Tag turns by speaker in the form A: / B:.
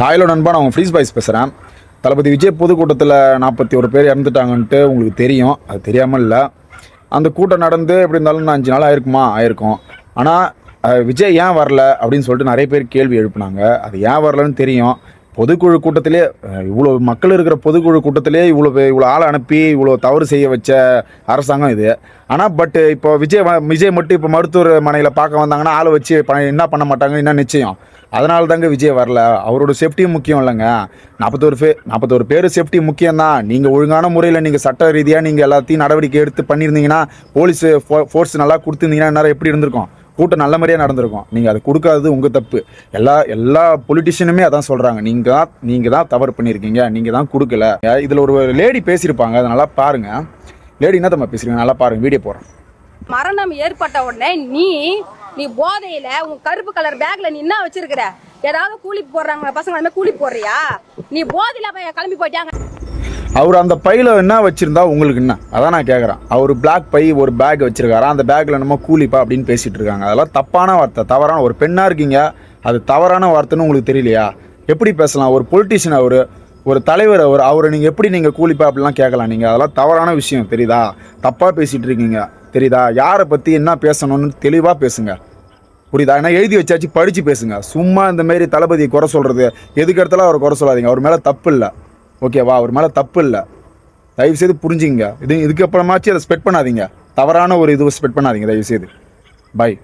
A: ஹாயிலோ நண்பா. நான் உங்கள் ஃப்ரீஸ் பாய்ஸ் பேசுகிறேன் தளபதி விஜய் பொதுக்கூட்டத்தில் நாற்பத்தி ஒரு பேர் இறந்துட்டாங்கன்ட்டு உங்களுக்கு தெரியும். அது தெரியாமல் இல்லை. அந்த கூட்டம் நடந்து எப்படி இருந்தாலும் நான் அஞ்சு நாள் ஆயிருக்குமா? ஆயிருக்கும். ஆனால் விஜய் ஏன் வரல? அப்படின்னு சொல்லிட்டு நிறைய பேர் கேள்வி எழுப்புனாங்க. அது ஏன் வரலன்னு தெரியும். பொதுக்குழு கூட்டத்திலே இவ்வளோ மக்கள் இருக்கிற பொதுக்குழு கூட்டத்திலே இவ்வளோ இவ்வளோ ஆளை அனுப்பி இவ்வளோ தவறு செய்ய வச்ச அரசாங்கம் இது. ஆனால் பட்டு இப்போ விஜய் விஜய் மட்டும் இப்போ மருத்துவமனையில் பார்க்க வந்தாங்கன்னா ஆளை வச்சு ப- என்ன பண்ண மாட்டாங்க என்ன நிச்சயம்? அதனால தாங்க விஜய் வரல. அவரோட சேஃப்டியும் முக்கியம் இல்லைங்க. நாற்பத்தோரு பே நாற்பத்தோரு பேர் சேஃப்டி முக்கியம்தான். நீங்கள் ஒழுங்கான முறையில் நீங்கள் சட்ட ரீதியாக நீங்கள் எல்லாத்தையும் நடவடிக்கை எடுத்து பண்ணியிருந்தீங்கன்னா போலீஸ் ஃபோர்ஸ் நல்லா கொடுத்துருந்தீங்கன்னா நேரம் எப்படி இருந்திருக்கும்? கூட்டம் நல்ல மாதிரியே நடந்திருக்கும். நீங்கள் அது கொடுக்காதது உங்கள் தப்பு. எல்லா எல்லா பொலிட்டிஷியனுமே அதான் சொல்கிறாங்க நீங்கள் தான் நீங்கள் தான் தவறு பண்ணியிருக்கீங்க. நீங்கள் தான் கொடுக்கல. இதில் ஒரு லேடி பேசியிருப்பாங்க. அதை நல்லா பாருங்கள் லேடி என்ன தம்மா பேசுறீங்க நல்லா பாருங்கள் வீடியோ போகிறேன்
B: மரணம் ஏற்பட்ட உடனே நீ நீ போதையில உன் கருப்பு கலர் பேக்ல நீ என்ன வச்சிருக்கிற? ஏதாவது கூலி போடுறாங்க பசங்க? கூலி போடுறியா? நீ போதையில கிளம்பி போயிட்டாங்க
A: அவர் அந்த பையில் என்ன வச்சுருந்தா உங்களுக்கு என்ன? அதான் நான் கேட்குறேன் அவர் பிளாக் பை ஒரு பேக் வச்சுருக்காரா? அந்த பேக்கில் என்னமோ கூலிப்பா அப்படின்னு பேசிகிட்டு இருக்காங்க அதெல்லாம் தப்பான வார்த்தை. தவறான ஒரு பெண்ணாக இருக்கீங்க. அது தவறான வார்த்தைன்னு உங்களுக்கு தெரியலையா? எப்படி பேசலாம்? ஒரு பொலிட்டிஷியன் அவர் ஒரு தலைவர் அவர் அவரை நீங்கள் எப்படி நீங்கள் கூலிப்பா அப்படிலாம் கேட்கலாம் நீங்கள் அதெல்லாம் தவறான விஷயம். தெரியுதா? தப்பாக பேசிகிட்டு இருக்கீங்க தெரியுதா? யாரை பற்றி என்ன பேசணும்னு தெளிவாக பேசுங்க. புரியுதா? ஏன்னா எழுதி வச்சாச்சு படித்து பேசுங்க. சும்மா இந்த மாதிரி தளபதியை குறை சொல்கிறது எதுக்கு இடத்துல அவர் குறை சொல்லாதீங்க. அவர் மேலே தப்பு இல்லை. ஓகேவா அவர் மேலே தப்பு இல்லை தயவு செய்து புரிஞ்சுங்க இது இதுக்கப்புறமாச்சு அதை ஸ்பெட் பண்ணாதீங்க. தவறான ஒரு இது ஸ்பெட் பண்ணாதீங்க தயவு செய்து பை